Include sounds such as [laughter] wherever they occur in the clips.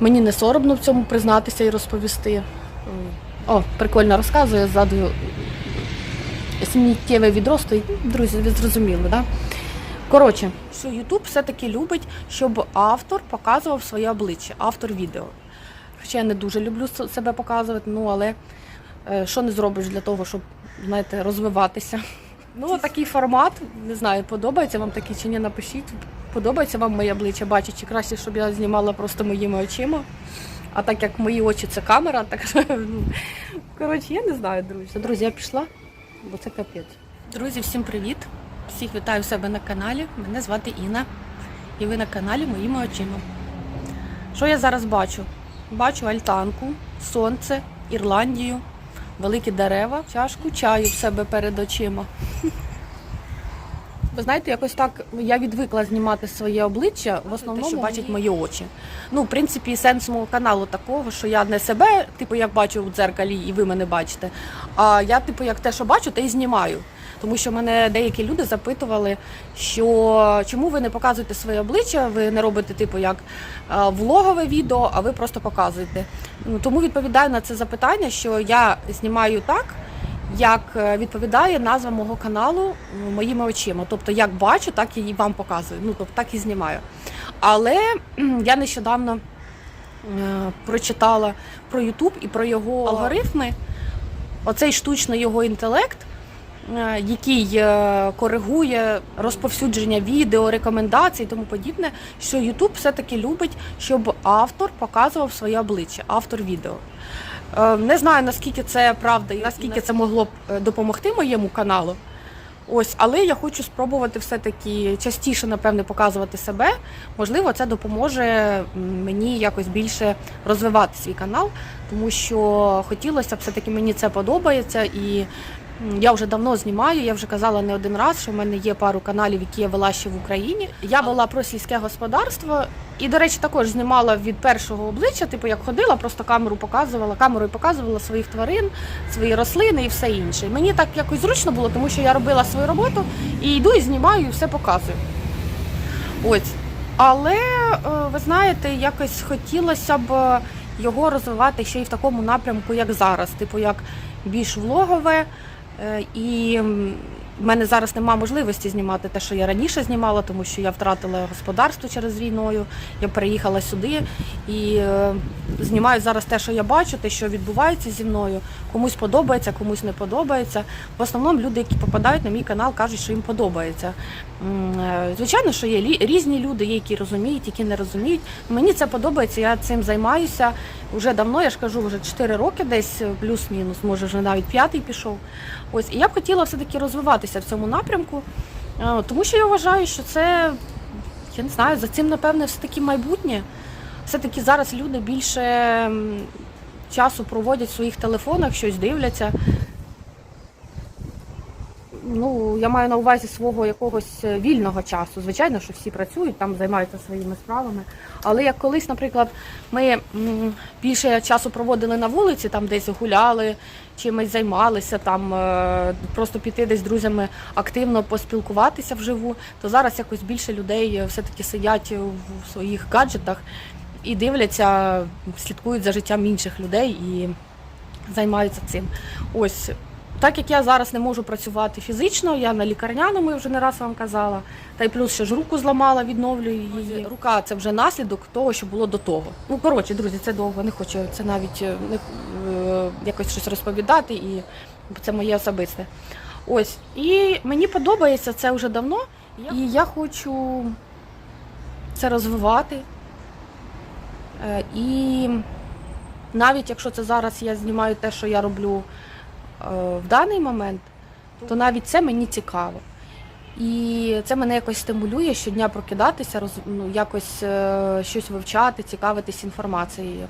Мені не соромно в цьому признатися і розповісти. О, прикольно розказує, ззаду сміттєве відро. Ну, Друзі, ви зрозуміли, так? Да? Коротше, що YouTube все-таки любить, щоб автор показував своє обличчя, автор відео. Хоча я не дуже люблю себе показувати, ну але е, що не зробиш для того, щоб знаєте, розвиватися. Ну, такий формат, не знаю, подобається вам такий чи ні, напишіть. Подобається вам моє обличчя, бачить, чи краще, щоб я знімала просто моїми очима. А так як мої очі це камера, так [laughs] ну, коротше, я не знаю, друзі. Друзі, я пішла, бо це капець. Друзі, всім привіт! Всіх вітаю себе на каналі. Мене звати Інна. І ви на каналі Моїми очима. Що я зараз бачу? Бачу альтанку, сонце, Ірландію, великі дерева, чашку чаю в себе перед очима. [laughs] Ви знаєте, якось так я відвикла знімати своє обличчя, в основному, що бачать мої очі. Ну, в принципі, сенс мого каналу такого, що я не себе, типу, як бачу у дзеркалі, і ви мене бачите. А я, типу, як те, що бачу, те і знімаю. Тому що мене деякі люди запитували, що чому ви не показуєте своє обличчя, ви не робите, типу, як е, влогове відео, а ви просто показуєте. Ну, тому відповідаю на це запитання, що я знімаю так, як е, відповідає назва мого каналу моїми очима. Тобто, як бачу, так і вам показую. Ну, тобто, так і знімаю. Але я нещодавно е, прочитала про YouTube і про його алгоритми. Оцей штучний його інтелект, е, який е, коригує розповсюдження відео, рекомендацій і тому подібне, що YouTube все-таки любить, щоб автор показував своє обличчя, автор відео. Е, Не знаю наскільки це правда і наскільки це могло б е, допомогти моєму каналу. Ось, але я хочу спробувати все-таки частіше, напевне, показувати себе. Можливо, це допоможе мені якось більше розвивати свій канал, тому що хотілося б все-таки мені це подобається і. Я вже давно знімаю, я вже казала не один раз, що в мене є пару каналів, які я вела ще в Україні. Я вела про сільське господарство і, до речі, також знімала від першого обличчя, типу як ходила, просто камеру показувала, камерою показувала своїх тварин, свої рослини і все інше. Мені так якось зручно було, тому що я робила свою роботу і йду і знімаю, і все показую. Ось. Але е, ви знаєте, якось хотілося б його розвивати ще й в такому напрямку, як зараз, типу як більш влогове. Е, І в мене зараз немає можливості знімати те, що я раніше знімала, тому що я втратила господарство через війною. Я переїхала сюди і е, знімаю зараз те, що я бачу, те, що відбувається зі мною. Комусь подобається, комусь не подобається. В основному люди, які попадають на мій канал, кажуть, що їм подобається. Е, Звичайно, що є різні люди, є, які розуміють, які не розуміють. Мені це подобається, я цим займаюся вже давно, я ж кажу, вже 4 роки десь е, плюс-мінус, може вже навіть п'ятий пішов. Ось, і я б хотіла все-таки розвиватися в цьому напрямку, е, тому що я вважаю, що це, я не знаю, за цим, напевне, все-таки майбутнє. Все-таки зараз люди більше часу проводять в своїх телефонах, щось дивляться. Ну, я маю на увазі свого якогось е, вільного часу. Звичайно, що всі працюють, там займаються своїми справами. Але як колись, наприклад, ми більше часу проводили на вулиці, там десь гуляли, чимось займалися, там е, просто піти десь з друзями активно поспілкуватися вживу, то зараз якось більше людей е, все-таки сидять в своїх гаджетах і дивляться, слідкують за життям інших людей і займаються цим. Ось так як я зараз не можу працювати фізично, я на лікарняному, я вже не раз вам казала. Та й плюс ще ж руку зламала, відновлюю її. Рука це вже наслідок того, що було до того. Ну коротше, друзі, це довго не хочу це навіть е, не, е, якось щось розповідати, і це моє особисте. Ось. І мені подобається це вже давно, і я хочу це розвивати. Е, І навіть якщо це зараз я знімаю те, що я роблю в даний момент, то навіть це мені цікаво. І це мене якось стимулює щодня прокидатися, роз, ну, якось е, щось вивчати, цікавитись інформацією.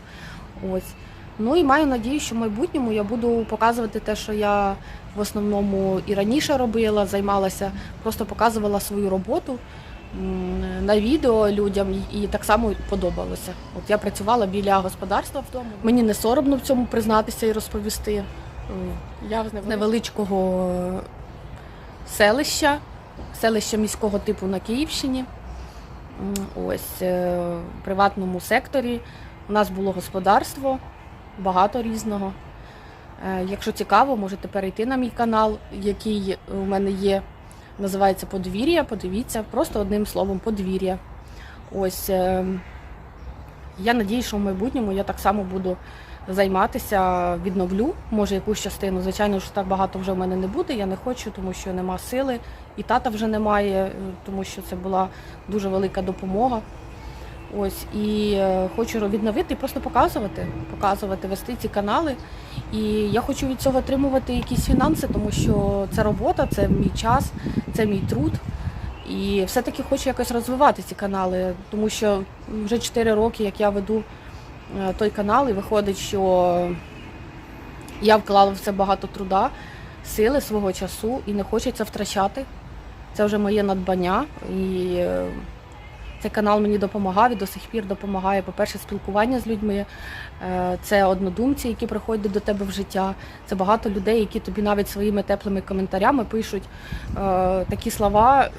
Ось. Ну і маю надію, що в майбутньому я буду показувати те, що я в основному і раніше робила, займалася, просто показувала свою роботу на відео людям і і так само подобалося. От я працювала біля господарства вдома. Мені не соромно в цьому признатися і розповісти. Я з невеличкого селища, селища міського типу на Київщині. Ось е, в приватному секторі У нас було господарство, багато різного. Е, Якщо цікаво, можете перейти на мій канал, який у мене є. Називається Подвір'я. Подивіться, просто одним словом, подвір'я. Ось е, я надію, що в майбутньому я так само буду займатися, відновлю, може, якусь частину. Звичайно, що так багато вже в мене не буде. Я не хочу, тому що нема сили, і тата вже немає, е, тому що це була дуже велика допомога. Ось і е, хочу відновити і просто показувати, показувати, вести ці канали. І я хочу від цього отримувати якісь фінанси, тому що це робота, це мій час, це мій труд. І все-таки хочу якось розвивати ці канали, тому що вже 4 роки, як я веду той канал, і виходить, що я вклала в це багато труда, сили свого часу і не хочеться втрачати. Це вже моє надбання. І е, цей канал мені допомагав і до сих пір допомагає, по-перше, спілкування з людьми. Е, Це однодумці, які приходять до тебе в життя. Це багато людей, які тобі навіть своїми теплими коментарями пишуть е, такі слова,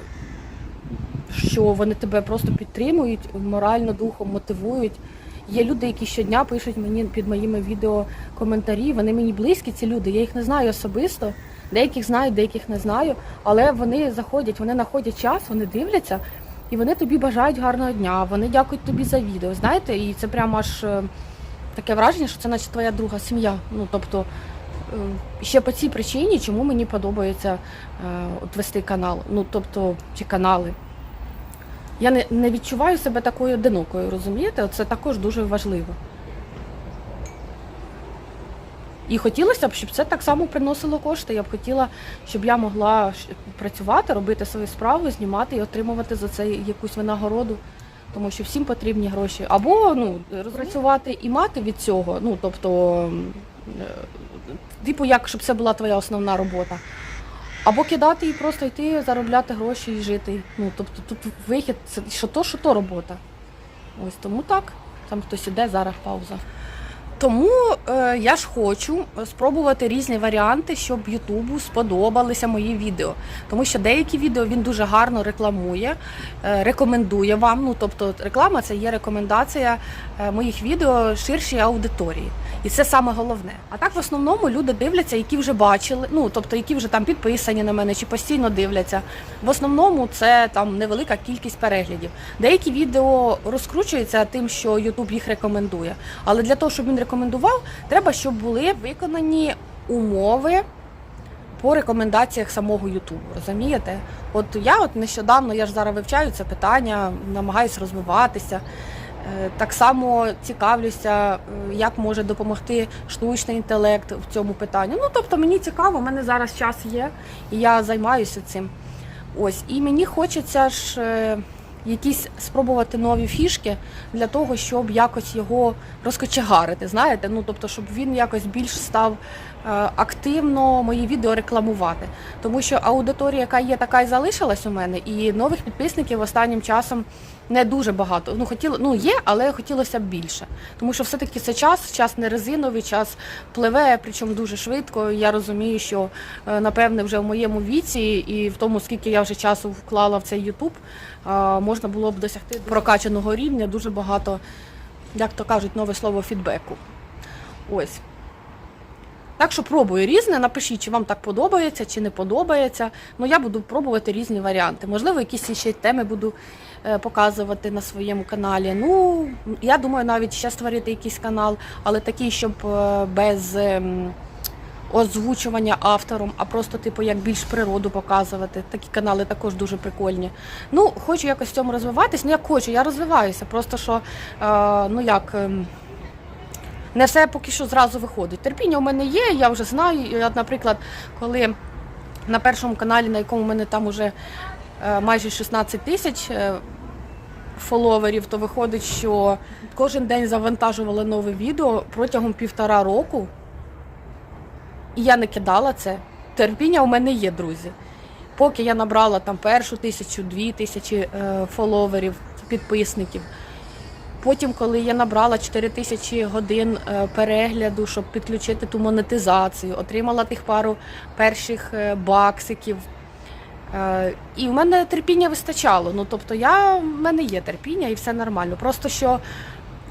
що вони тебе просто підтримують морально, духом, мотивують. Є люди, які щодня пишуть мені під моїми відео коментарі. Вони мені близькі, ці люди. Я їх не знаю особисто. Деяких знаю, деяких не знаю. Але вони заходять, вони знаходять час, вони дивляться і вони тобі бажають гарного дня. Вони дякують тобі за відео. Знаєте, і це прямо аж е, таке враження, що це наче твоя друга сім'я. Ну тобто е, ще по цій причині, чому мені подобається е, от вести канал. Ну тобто, чи канали. Я не, не відчуваю себе такою одинокою, розумієте? Це також дуже важливо. І хотілося б, щоб це так само приносило кошти. Я б хотіла, щоб я могла працювати, робити свою справу, знімати і отримувати за це якусь винагороду. Тому що всім потрібні гроші. Або ну, працювати і мати від цього. Ну, тобто, е, типу, як щоб це була твоя основна робота. Або кидати і просто йти, заробляти гроші і жити. Ну, тобто тут вихід, це що то, що то робота. Ось тому так. Там хтось іде, зараз пауза. Тому е, я ж хочу спробувати різні варіанти, щоб Ютубу сподобалися мої відео. Тому що деякі відео він дуже гарно рекламує, е, рекомендує вам. Ну тобто, реклама це є рекомендація е, моїх відео ширшій аудиторії. І це саме головне. А так в основному люди дивляться, які вже бачили, ну тобто, які вже там підписані на мене чи постійно дивляться. В основному це там невелика кількість переглядів. Деякі відео розкручуються тим, що Ютуб їх рекомендує. Але для того, щоб він рекомендував, треба, щоб були виконані умови по рекомендаціях самого Ютубу. Розумієте? От я от нещодавно, я ж зараз вивчаю це питання, намагаюся розвиватися. Е, Так само цікавлюся, е, як може допомогти штучний інтелект в цьому питанні. Ну тобто мені цікаво, в мене зараз час є, і я займаюся цим. Ось, і мені хочеться ж е, якісь спробувати нові фішки для того, щоб якось його розкочегарити. Знаєте, ну тобто, щоб він якось більш став е, активно мої відео рекламувати. Тому що аудиторія, яка є, така і залишилась у мене, і нових підписників останнім часом не дуже багато. Ну хотіло, ну є, але хотілося б більше. Тому що все-таки це час, час не резиновий, час пливе, причому дуже швидко. Я розумію, що е, напевне вже в моєму віці і в тому, скільки я вже часу вклала в цей Ютуб, е, можна було б досягти прокачаного рівня дуже багато, як то кажуть, нове слово фідбеку. Ось. Так що пробую різне. Напишіть, чи вам так подобається, чи не подобається. Ну я буду пробувати різні варіанти. Можливо, якісь ще теми буду показувати на своєму каналі. Ну, я думаю, навіть ще створити якийсь канал, але такий, щоб е, без ем, озвучування автором, а просто, типу, як більш природу показувати. Такі канали також дуже прикольні. Ну, хочу якось в цьому розвиватись. Ну, як хочу, я розвиваюся. Просто що, е, ну як. ем, не все поки що зразу виходить. Терпіння у мене є, я вже знаю. Наприклад, коли на першому каналі, на якому в мене там уже е, майже 16 тисяч е, фоловерів, то виходить, що кожен день завантажувала нове відео протягом півтора року. І я не кидала це. Терпіння у мене є, друзі. Поки я набрала там першу тисячу, дві тисячі е, фоловерів, підписників. Потім, коли я набрала 4 тисячі годин е, перегляду, щоб підключити ту монетизацію, отримала тих пару перших е, баксиків. Е, І в мене терпіння вистачало. Ну тобто, я в мене є терпіння і все нормально. Просто що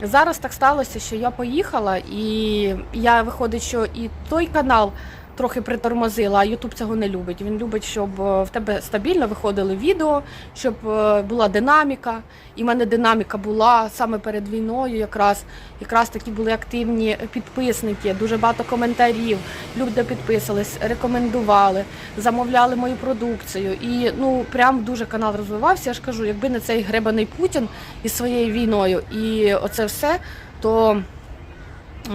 Зараз так сталося, що я поїхала, і я виходить, що і той канал трохи притормозила, а Ютуб цього не любить. Він любить, щоб е, в тебе стабільно виходили відео, щоб е, була динаміка. І в мене динаміка була саме перед війною, якраз якраз такі були активні підписники, дуже багато коментарів. Люди підписались, рекомендували, замовляли мою продукцію. І ну прям дуже канал розвивався. Я ж кажу, якби не цей гребаний Путін із своєю війною, і оце все, то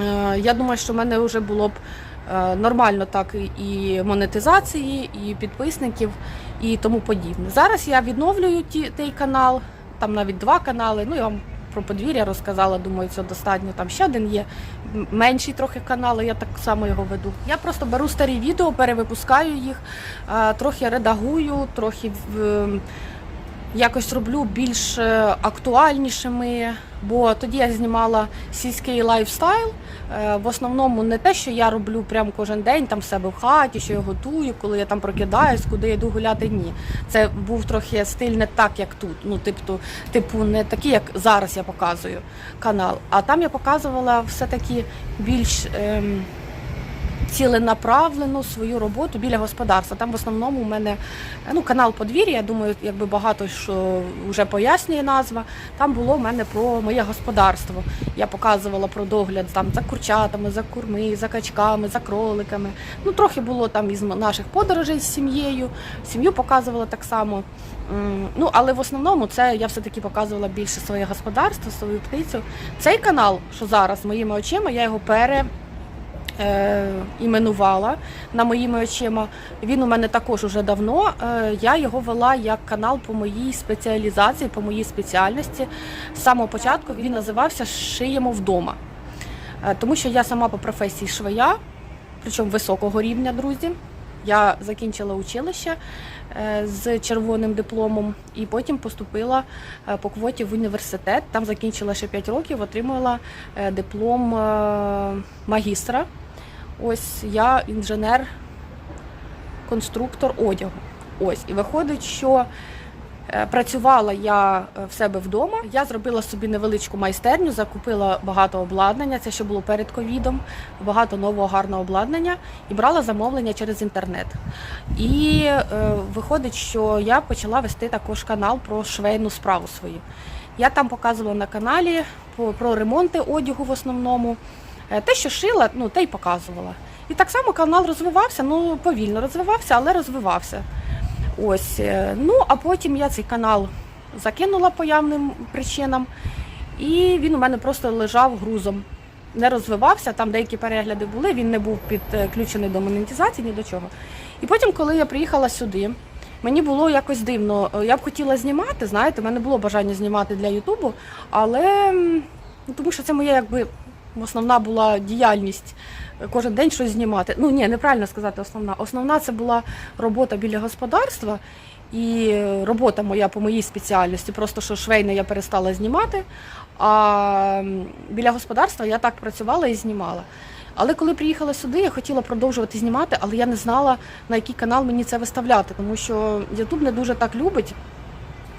е, я думаю, що в мене вже було б нормально так і- монетизації, і підписників, і тому подібне. Зараз я відновлюю ті, той канал, там навіть два канали. Ну я вам про подвір'я розказала, думаю, це достатньо. Там ще один є менший трохи канал, я так само його веду. Я просто беру старі відео, перевипускаю їх, е, трохи редагую, трохи. Якось роблю більш е, актуальнішими, бо тоді я знімала сільський лайфстайл. Е, В основному не те, що я роблю прямо кожен день там себе в хаті, що я готую, коли я там прокидаюсь, куди я йду гуляти. Ні, це був трохи стиль не так, як тут. Ну, типу, типу, не такий, як зараз я показую канал. А там я показувала все-таки більш. Ем, ціленаправлену свою роботу біля господарства. Там в основному у мене ну, канал подвір'я, я думаю, якби багато що вже пояснює назва. Там було в мене про моє господарство. Я показувала про догляд там за курчатами, за курми, за качками, за кроликами. Ну, трохи було там із наших подорожей з сім'єю. Сім'ю показувала так само. Ну, але в основному це я все-таки показувала більше своє господарство, свою птицю. Цей канал, що зараз моїми очима, я його пере е, іменувала на моїми очима. Він у мене також уже давно. Е, я його вела як канал по моїй спеціалізації, по моїй спеціальності. З самого початку він називався Шиємо вдома. Е, тому що я сама по професії швея, причому високого рівня, друзі. Я закінчила училище е, з червоним дипломом і потім поступила е, по квоті в університет. Там закінчила ще 5 років, отримала е, диплом магістра. Ось я інженер, конструктор одягу. Ось, і виходить, що е, працювала я е, в себе вдома. Я зробила собі невеличку майстерню, закупила багато обладнання. Це ще було перед ковідом, багато нового гарного обладнання і брала замовлення через інтернет. І е, виходить, що я почала вести також канал про швейну справу свою. Я там показувала на каналі про ремонти одягу в основному. Е, Те, що шила, ну те й показувала. І так само канал розвивався, ну повільно розвивався, але розвивався. Ось. е, Ну, а потім я цей канал закинула по явним причинам, і він у мене просто лежав грузом. Не розвивався, там деякі перегляди були, він не був підключений до монетизації, ні до чого. І потім, коли я приїхала сюди, мені було якось дивно. Е, Я б хотіла знімати, знаєте, в мене було бажання знімати для Ютубу, але ну, тому що це моя якби основна була діяльність е, кожен день щось знімати. Ну ні, неправильно сказати основна. Основна це була робота біля господарства і е, робота моя по моїй спеціальності. Просто що швейне я перестала знімати. А біля господарства я так працювала і знімала. Але коли приїхала сюди, я хотіла продовжувати знімати, але я не знала, на який канал мені це виставляти, тому що YouTube не дуже так любить,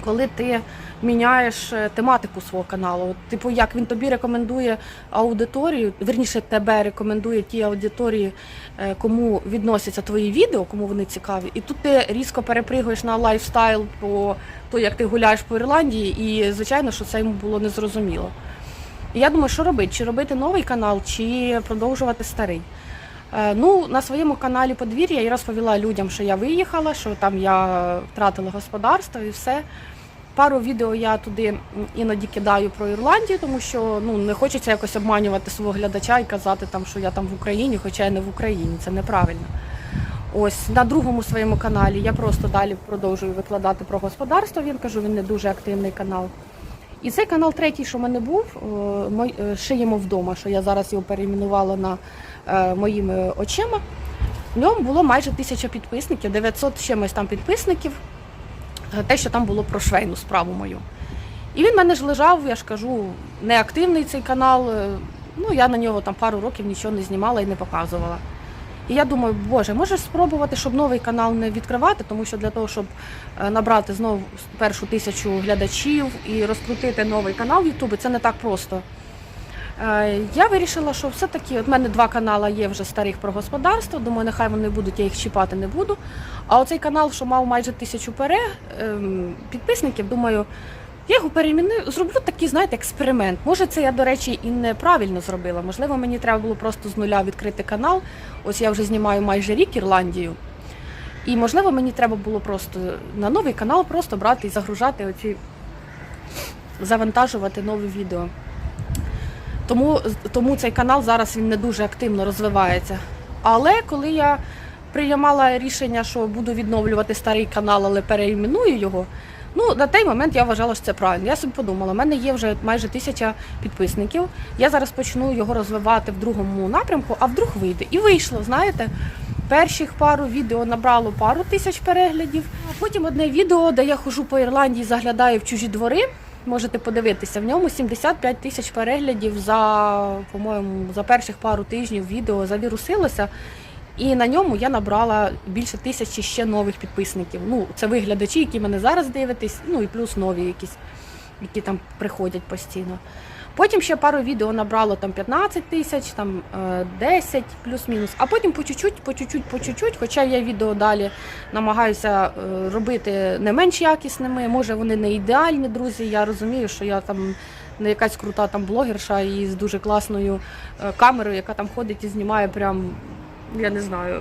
коли ти міняєш е, тематику свого каналу. Типу, як він тобі рекомендує аудиторію, верніше тебе рекомендує ті аудиторії, е, кому відносяться твої відео, кому вони цікаві. І тут ти різко перепригуєш на лайфстайл по то, як ти гуляєш по Ірландії, і звичайно, що це йому було незрозуміло. І я думаю, що робити? Чи робити новий канал, чи продовжувати старий. Е, Ну, на своєму каналі подвір'я я розповіла людям, що я виїхала, що там я втратила господарство і все. Пару відео я туди іноді кидаю про Ірландію, тому що ну не хочеться якось обманювати свого глядача і казати там, що я там в Україні, хоча я не в Україні. Це неправильно. Ось на другому своєму каналі я просто далі продовжую викладати про господарство. Він кажу, він не дуже активний канал. І цей канал третій, що в мене був, е, мой- е, шиємо вдома, що я зараз його перейменувала на е, моїми очима. В ньому було майже тисяча підписників, 900 чимось там підписників. Е, Те, що там було про швейну справу мою. І він в мене ж лежав, я ж кажу, неактивний цей канал. е, Ну, я на нього там пару років нічого не знімала і не показувала. І я думаю, боже, може спробувати, щоб новий канал не відкривати, тому що для того, щоб е, набрати знову першу тисячу глядачів і розкрутити новий канал в Ютубі, це не так просто. Е, Я вирішила, що все-таки от мене два канали є вже старих про господарство. Думаю, нехай вони будуть, я їх чіпати не буду. А оцей канал, що мав майже тисячу пере, ем, підписників, думаю, я його перейменую, зроблю такий, знаєте, експеримент. Може, це я, до речі, і неправильно зробила. Можливо, мені треба було просто з нуля відкрити канал. Ось я вже знімаю майже рік Ірландію. І можливо, мені треба було просто на новий канал просто брати і загружати оці, завантажувати нові відео. Тому, тому цей канал зараз він не дуже активно розвивається. Але коли я приймала рішення, що буду відновлювати старий канал, але переіменую його, ну на той момент я вважала, що це правильно. Я собі подумала, в мене є вже майже тисяча підписників. Я зараз почну його розвивати в другому напрямку, а вдруг вийде. І вийшло, знаєте. Перших пару відео набрало пару тисяч переглядів. А потім одне відео, де я хожу по Ірландії, заглядаю в чужі двори. Можете подивитися, в ньому 75 тисяч переглядів за, по-моєму, за перших пару тижнів відео завірусилося. І на ньому я набрала більше тисячі ще нових підписників. Ну, це ви глядачі, які мене зараз дивитесь, ну і плюс нові якісь, які там приходять постійно. Потім ще пару відео набрало там 15 тисяч, там е, 10 плюс-мінус. А потім по чуть-чуть, по чуть-чуть, по чуть-чуть, хоча я відео далі намагаюся е, робити не менш якісними. Може вони не ідеальні, друзі. Я розумію, що я там не якась крута там блогерша і з дуже класною е, камерою, яка там ходить і знімає прям, я не знаю,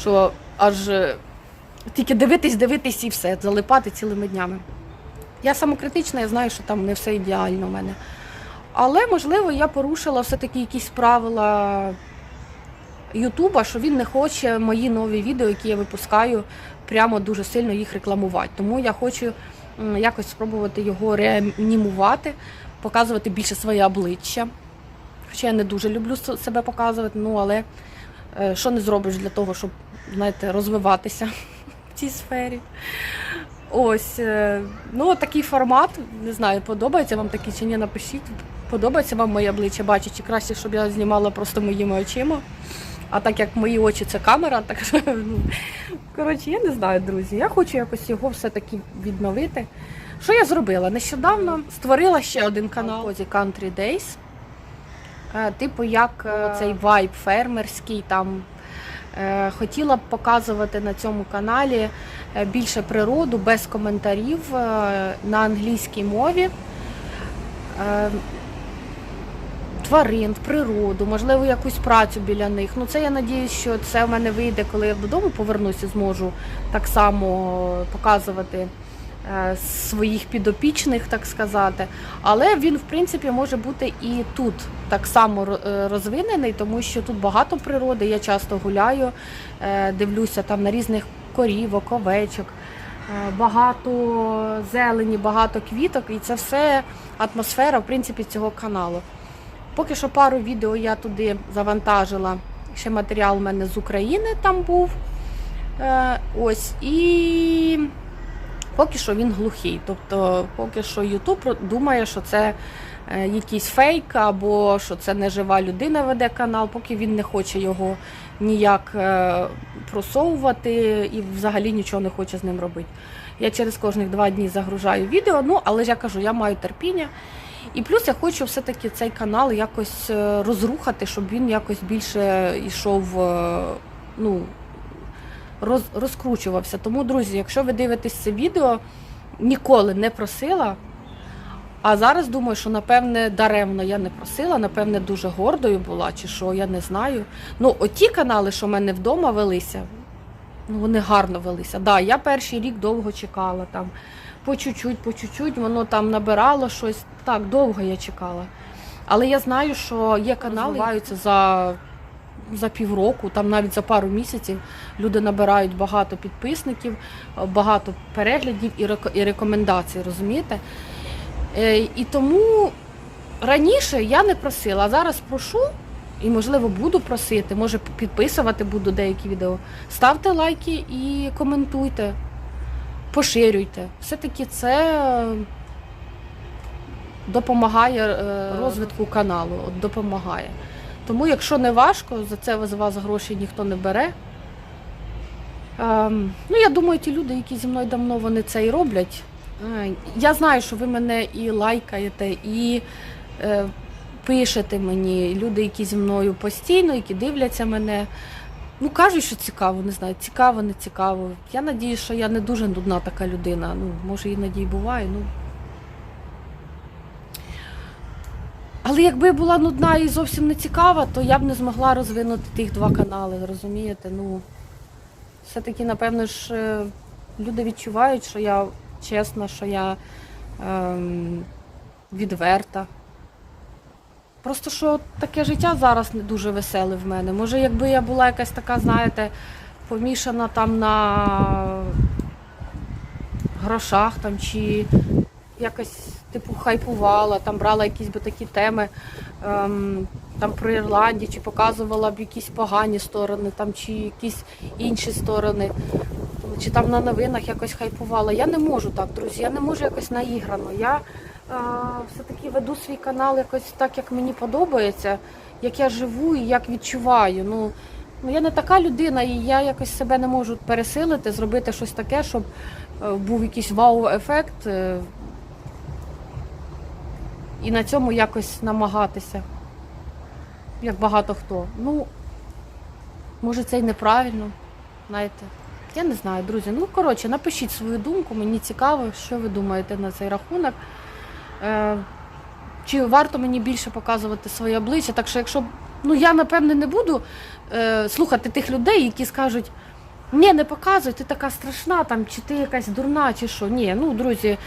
що аж е, тільки дивитись, дивитись і все, залипати цілими днями. Я самокритична, я знаю, що там не все ідеально в мене. Але, можливо, я порушила все-таки якісь правила Ютуба, що він не хоче мої нові відео, які я випускаю, прямо дуже сильно їх рекламувати. Тому я хочу якось спробувати його реанімувати, показувати більше своє обличчя. Хоча я не дуже люблю себе показувати, ну але е, що не зробиш для того, щоб знаєте, розвиватися [laughs] в цій сфері. Ось, е, ну такий формат. Не знаю, подобається вам такий чи ні, напишіть. Подобається вам моє обличчя бачить, чи краще, щоб я знімала просто моїми очима. А так як мої очі це камера, так що ну, коротше, я не знаю, друзі. Я хочу якось його все-таки відновити. Що я зробила? Нещодавно створила ще один канал Cozy Country Days. Е, Типу, як е, цей вайб фермерський там. Хотіла б показувати на цьому каналі більше природу без коментарів е, на англійській мові. Е, Тварин, природу, можливо, якусь працю біля них. Ну це я надіюсь, що це в мене вийде, коли я додому повернуся, зможу так само показувати е, своїх підопічних, так сказати. Але він, в принципі, може бути і тут так само е, розвинений, тому що тут багато природи. Я часто гуляю, е, дивлюся там на різних корівок, овечок. Е, Багато зелені, багато квіток, і це все атмосфера, в принципі, цього каналу. Поки що пару відео я туди завантажила. Ще матеріал у мене з України там був. Е, ось. І поки що він глухий. Тобто, поки що YouTube думає, що це е, якийсь фейк, або що це не жива людина веде канал, поки він не хоче його ніяк е, просовувати і взагалі нічого не хоче з ним робити. Я через кожних два дні загружаю відео, ну але ж я кажу, я маю терпіння. І плюс я хочу все-таки цей канал якось е, розрухати, щоб він якось більше йшов, е, ну, роз, розкручувався. Тому, друзі, якщо ви дивитесь це відео, ніколи не просила. А зараз думаю, що напевне даремно я не просила, напевне, дуже гордою була, чи що, я не знаю. Ну, оті канали, що в мене вдома велися, ну вони гарно велися. Да, я перший рік довго чекала там. По чуть-чуть, по чуть-чуть, воно там набирало щось. Так, довго я чекала. Але я знаю, що є канали, розвиваються за, за півроку, там навіть за пару місяців люди набирають багато підписників, багато переглядів і, і рекомендацій, розумієте? Е, і тому раніше я не просила, а зараз прошу і, можливо, буду просити, може підписувати буду деякі відео. Ставте лайки і коментуйте, поширюйте. Все-таки це допомагає е, розвитку каналу, от допомагає. Тому, якщо не важко, за це з вас гроші ніхто не бере. Ем, ну, я думаю, ті люди, які зі мною давно вони це і роблять. Е, Я знаю, що ви мене і лайкаєте, і е, пишете мені, люди, які зі мною постійно, які дивляться мене. Ну, кажуть, що цікаво, не знаю, цікаво, не цікаво. Я надію, що я не дуже нудна така людина. Ну, може, іноді й буває. Ну. Але якби я була нудна і зовсім не цікава, то я б не змогла розвинути тих два канали, розумієте? Ну, все-таки, напевно ж, е, люди відчувають, що я чесна, що я ем, відверта. Просто що таке життя зараз не дуже веселе в мене. Може, якби я була якась така, знаєте, помішана там на грошах там, чи якось типу хайпувала, там брала якісь би такі теми ем, там про Ірландію, чи показувала б якісь погані сторони, там, чи якісь інші сторони, чи там на новинах якось хайпувала. Я не можу так, друзі, я не можу якось наіграно. Я е, все-таки веду свій канал якось так, як мені подобається, як я живу і як відчуваю. Ну, ну я не така людина, і я якось себе не можу пересилити, зробити щось таке, щоб е, був якийсь вау-ефект. е, і на цьому якось намагатися. Як багато хто. Ну, може, це й неправильно, знаєте. Я не знаю, друзі. Ну, коротше, напишіть свою думку, мені цікаво, що ви думаєте на цей рахунок. Е, чи варто мені більше показувати своє обличчя? Так що, якщо ну я напевне не буду е, слухати тих людей, які скажуть, ні, не показуй, ти така страшна, там, чи ти якась дурна, чи що. Ні, ну, друзі,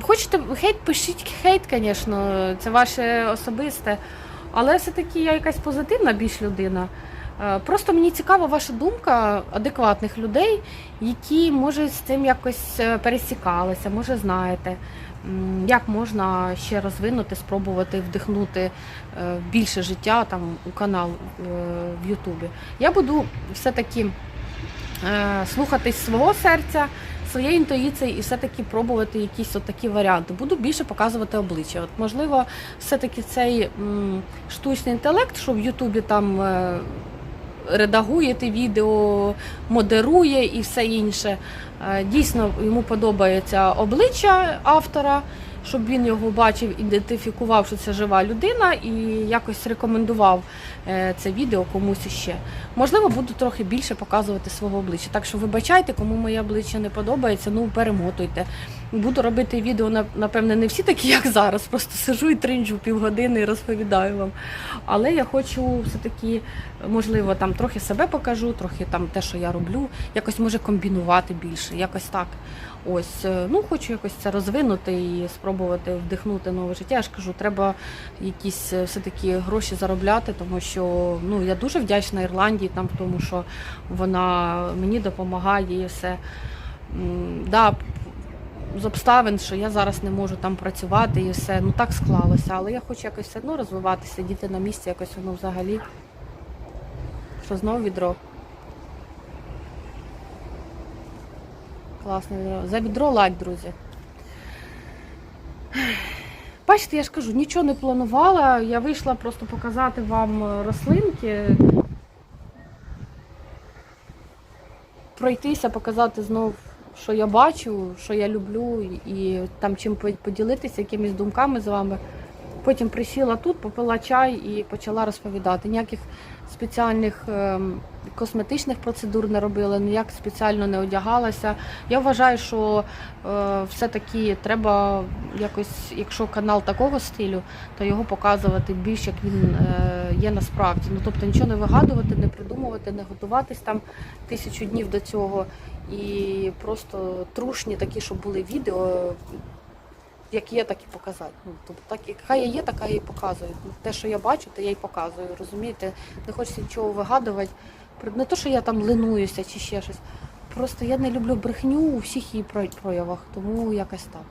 хочете хейт, пишіть хейт, звісно, це ваше особисте. Але все-таки я якась позитивна більш людина. Е, Просто мені цікава ваша думка адекватних людей, які, може, з цим якось е, пересікалися, може, знаєте, як можна ще розвинути, спробувати вдихнути е, більше життя там у канал в Ютубі. Я буду все-таки слухатись свого серця, своєї інтуїції і все-таки пробувати якісь от такі варіанти. Буду більше показувати обличчя. От, можливо, все-таки цей штучний інтелект, що в Ютубі там. Редагує те відео, модерує і все інше. Е, Дійсно, йому подобається обличчя автора, щоб він його бачив, ідентифікував, що це жива людина, і якось рекомендував е, це відео комусь іще. Можливо, буду трохи більше показувати свого обличчя. Так що вибачайте, кому моє обличчя не подобається, ну перемотуйте. Буду робити відео, на- напевне, не всі такі, як зараз. Просто сижу і тринджу півгодини і розповідаю вам. Але я хочу все-таки, можливо, там трохи себе покажу, трохи там те, що я роблю, якось може комбінувати більше, якось так. Ось, е, ну хочу якось це розвинути і спробувати вдихнути нове життя. Я ж кажу, треба якісь е, все-таки гроші заробляти, тому що ну я дуже вдячна Ірландії, там тому що вона мені допомагає і все. Да, з обставин, що я зараз не можу там працювати і все. Ну так склалося. Але я хочу якось все одно розвиватися, сидіти на місці, якось воно взагалі. Що знову відро. Класне відро. За відро лайк, друзі. Бачите, я ж кажу, нічого не планувала. Я вийшла просто показати вам е, рослинки. Пройтися, показати знов, що я бачу, що я люблю, і, там чим поділитися, якимись думками з вами. Потім присіла тут, попила чай і почала розповідати. Ніяких спеціальних ем, косметичних процедур не робила, ніяк спеціально не одягалася. Я вважаю, що е, все-таки треба якось, якщо канал такого стилю, то його показувати більш як він е, є насправді. Ну тобто нічого не вигадувати, не придумувати, не готуватись там тисячу днів до цього. І просто трушні такі, щоб були відео, як є, так і показати. Ну, тобто, так, яка я є, така я і показую. Ну, Те, що я бачу, те я і показую. Розумієте? Не хочеться нічого вигадувати. Не то, що я там линуюся чи ще щось. Просто я не люблю брехню у всіх її проявах, тому якось так.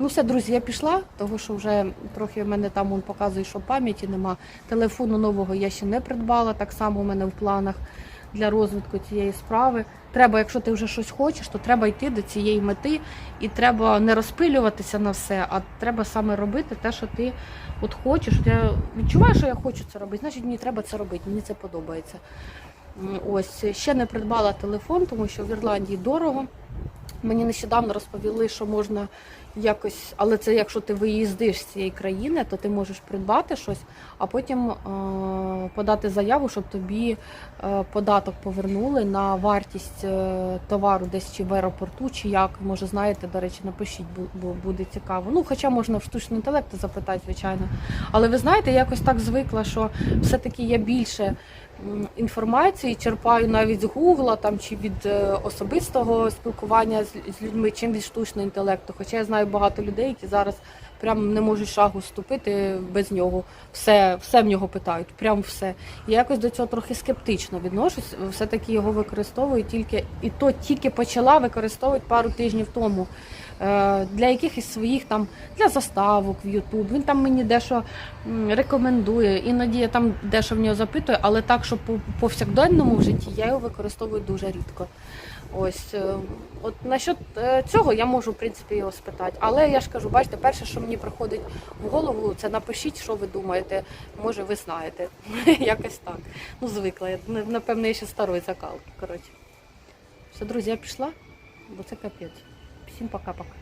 Ну все, друзі, я пішла, тому що вже трохи в мене там он показує, що пам'яті нема. Телефону нового я ще не придбала, так само у мене в планах для розвитку цієї справи. Треба, якщо ти вже щось хочеш, то треба йти до цієї мети, і треба не розпилюватися на все, а треба саме робити те, що ти от хочеш. Я відчуваю, що я хочу це робити, значить мені треба це робити, мені це подобається. Ось ще не придбала телефон, тому що в Ірландії дорого. Мені нещодавно розповіли, що можна якось, але це якщо ти виїздиш з цієї країни, то ти можеш придбати щось, а потім е, подати заяву, щоб тобі е, податок повернули на вартість е, товару десь чи в аеропорту, чи як. Може, знаєте, до речі, напишіть, бо буде цікаво. Ну, хоча можна в штучний інтелект запитати, звичайно. Але ви знаєте, я якось так звикла, що все-таки я більше інформації черпаю навіть з Гугла там чи від е, особистого спілкування з людьми, чим від штучного інтелекту. Хоча я знаю багато людей, які зараз прям не можуть шагу ступити без нього. Все, все в нього питають, прям все. Я якось до цього трохи скептично відношусь. Все-таки його використовую тільки і то тільки почала використовувати пару тижнів тому. е, Для якихось своїх там для заставок в YouTube. Він там мені дещо рекомендує. Іноді я там дещо в нього запитую, але так, що по повсякденному в житті я його використовую дуже рідко. Ось е, от насчет е, цього я можу в принципі його спитати. Але я ж кажу, бачите, перше, що мені приходить в голову, це напишіть, що ви думаєте. Може, ви знаєте. [laughs] Якось так. Ну, звикла. Я напевно, я ще старої закалки. Коротше. Все, друзі, я пішла, бо це капець. Всім пока-пока.